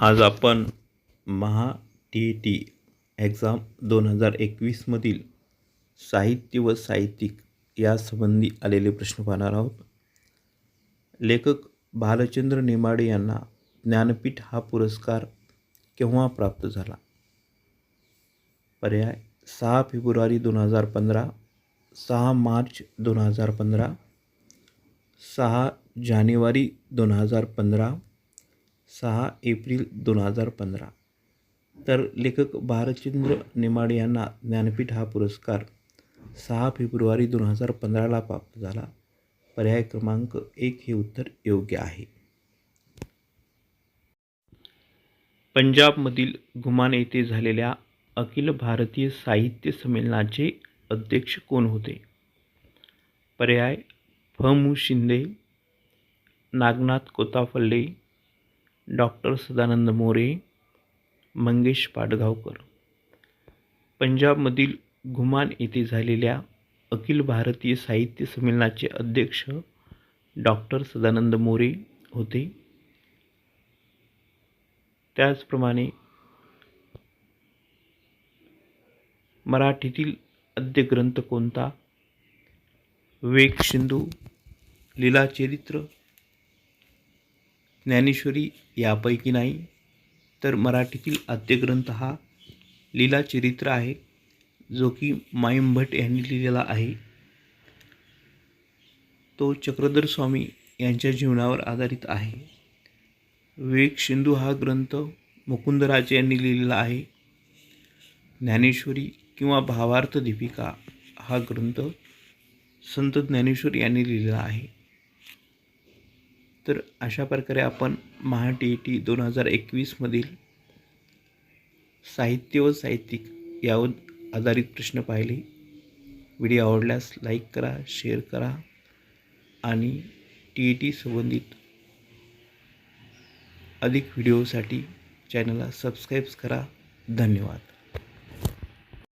आज आपण Maha T E T exam दोन हजार एकवीसमधील साहित्य व साहित्यिक यासंबंधी आलेले प्रश्न पाहणार आहोत. लेखक भालचंद्र नेमाडे यांना ज्ञानपीठ हा पुरस्कार केव्हा प्राप्त झाला? पर्याय सहा फेब्रुवारी दोन हजार पंधरा सहा मार्च दोन हजार पंधरा सहा जानेवारी दोन हजार पंधरा सहा एप्रिल दोन हजार पंधरा. तर लेखक भारचंद्र नेमाडे यांना ज्ञानपीठ हा पुरस्कार सहा फेब्रुवारी दोन हजार पंधराला प्राप्त झाला. पर्याय क्रमांक एक हे उत्तर योग्य आहे. पंजाबमधील घुमान येथे झालेल्या अखिल भारतीय साहित्य संमेलनाचे अध्यक्ष कोण होते? पर्याय फ. मु. शिंदे नागनाथ कोतापल्ले डॉक्टर सदानंद मोरे मंगेश पाडगावकर. पंजाबमधील घुमान येथे झालेल्या अखिल भारतीय साहित्य संमेलनाचे अध्यक्ष डॉक्टर सदानंद मोरे होते. त्याचप्रमाणे मराठीतील आद्य ग्रंथ कोणता? विवेक सिंधू लीलाचरित्र ज्ञानेश्वरी यापैकी नाही तर मराठीतील आद्यग्रंथ हा हा लीलाचरित्र आहे जो की माईम भट यांनी लिहिलेला आहे. तो चक्रधर स्वामी यांच्या जीवनावर आधारित आहे. विवेक सिंधू हा ग्रंथ मुकुंदराज यांनी लिहिलेला आहे. ज्ञानेश्वरी किंवा भावार्थ दीपिका हा ग्रंथ संत ज्ञानेश्वर यांनी लिहिलेला आहे. तर अशा प्रकारे आपण महा टी ई टी दोन हजार एकवीसमधील साहित्य व साहित्यिक यावर आधारित प्रश्न पाहिले. व्हिडिओ आवडल्यास लाईक करा शेअर करा आणि टी ई टी संबंधित अधिक व्हिडिओसाठी चॅनलला सबस्क्राईब्स करा. धन्यवाद.